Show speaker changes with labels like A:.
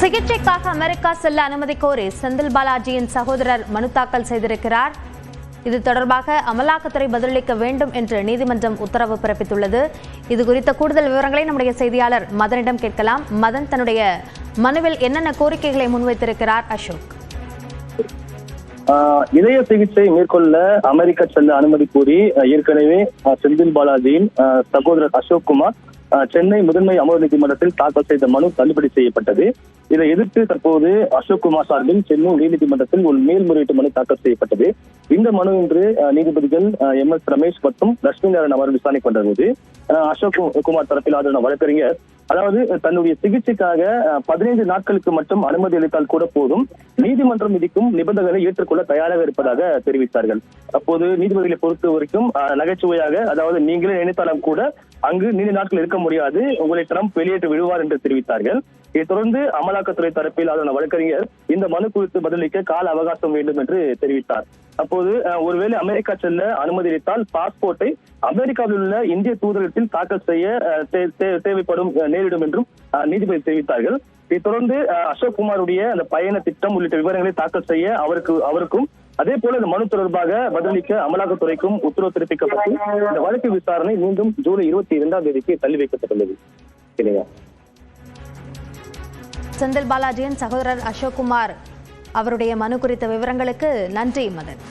A: சிகிச்சைக்காக அமெரிக்கா செல்ல அனுமதி கோரி செந்தில் பாலாஜியின் சகோதரர் மனு தாக்கல் செய்திருக்கிறார். இது தொடர்பாக அமலாக்கத்துறை பதிலளிக்க வேண்டும் என்று நீதிமன்றம் உத்தரவு பிறப்பித்துள்ளது. இது குறித்த கூடுதல் விவரங்களை நம்முடைய செய்தியாளர் மதனிடம் கேட்கலாம். மதன் தன்னுடைய மனுவில் என்னென்ன கோரிக்கைகளை முன்வைத்திருக்கிறார் அசோக்?
B: இதய சிகிச்சை மேற்கொள்ள அமெரிக்கா செல்ல அனுமதி கூறி ஏற்கனவே செந்தில் பாலாஜியின் சகோதரர் அசோக் குமார் சென்னை முதன்மை அமர்வு நீதிமன்றத்தில் தாக்கல் செய்த மனு தள்ளுபடி செய்யப்பட்டது. இதை எதிர்த்து தற்போது அசோக் குமார் சார்பில் சென்னை உயர்நீதிமன்றத்தில் ஒரு மேல்முறையீட்டு மனு தாக்கல் செய்யப்பட்டது. இந்த மனு இன்று நீதிபதிகள் எம். எஸ். ரமேஷ் மற்றும் லட்சுமி நாராயண் அவர் விசாரணை கொண்டபோது ஆஹ் அசோக் குமார் தரப்பில் ஆஜரான வழக்கறிஞர் அதாவது தன்னுடைய சிகிச்சைக்காக பதினைந்து நாட்களுக்கு மட்டும் அனுமதி அளித்தால் கூட போதும். நீதிமன்றம் விதிக்கும் நிபந்தனைகளை ஏற்றுக்கொள்ள தயாராக இருப்பதாக தெரிவித்தார்கள். அப்போது நீதிபதிகளை பொறுத்த வரைக்கும் நகைச்சுவையாக அதாவது நீங்களே நினைத்தாலும் கூட அங்கு நீண்ட நாட்கள் இருக்க முடியாது. உங்களை ட்ரம்ப் வெளியேற்று விடுவார் என்று தெரிவித்தார்கள். இதைத் தொடர்ந்து அமலாக்கத்துறை தரப்பில் ஆஜரான வழக்கறிஞர் இந்த மனு குறித்து பதிலளிக்க கால அவகாசம் வேண்டும் என்று தெரிவித்தார். அப்போது ஒருவேளை அமெரிக்கா செல்ல அனுமதி அளித்தால் பாஸ்போர்ட்டை அமெரிக்காவில் உள்ள இந்திய தூதரகத்தில் தாக்கல் செய்ய தே- தேவைப்படும் நேரிடும் என்றும் நீதிபதி தெரிவித்தார்கள். இதைத் தொடர்ந்து அசோக் குமாருடைய அந்த பயண திட்டம் உள்ளிட்ட விவரங்களை தாக்கல் செய்ய அவருக்கு அவருக்கும் அதே போல இந்த மனு தொடர்பாக பதிலளிக்க அமலாக்கத்துறைக்கும் உத்தரவு பிறப்பிக்கப்பட்டு இந்த வழக்கு விசாரணை மீண்டும் ஜூலை இருபத்தி இரண்டாம் தேதிக்கு தள்ளி வைக்கப்பட்டுள்ளது.
A: செந்தில் பாலாஜியின் சகோதரர் அசோக்குமார் அவருடைய மனு குறித்த விவரங்களுக்கு நன்றி மதன்.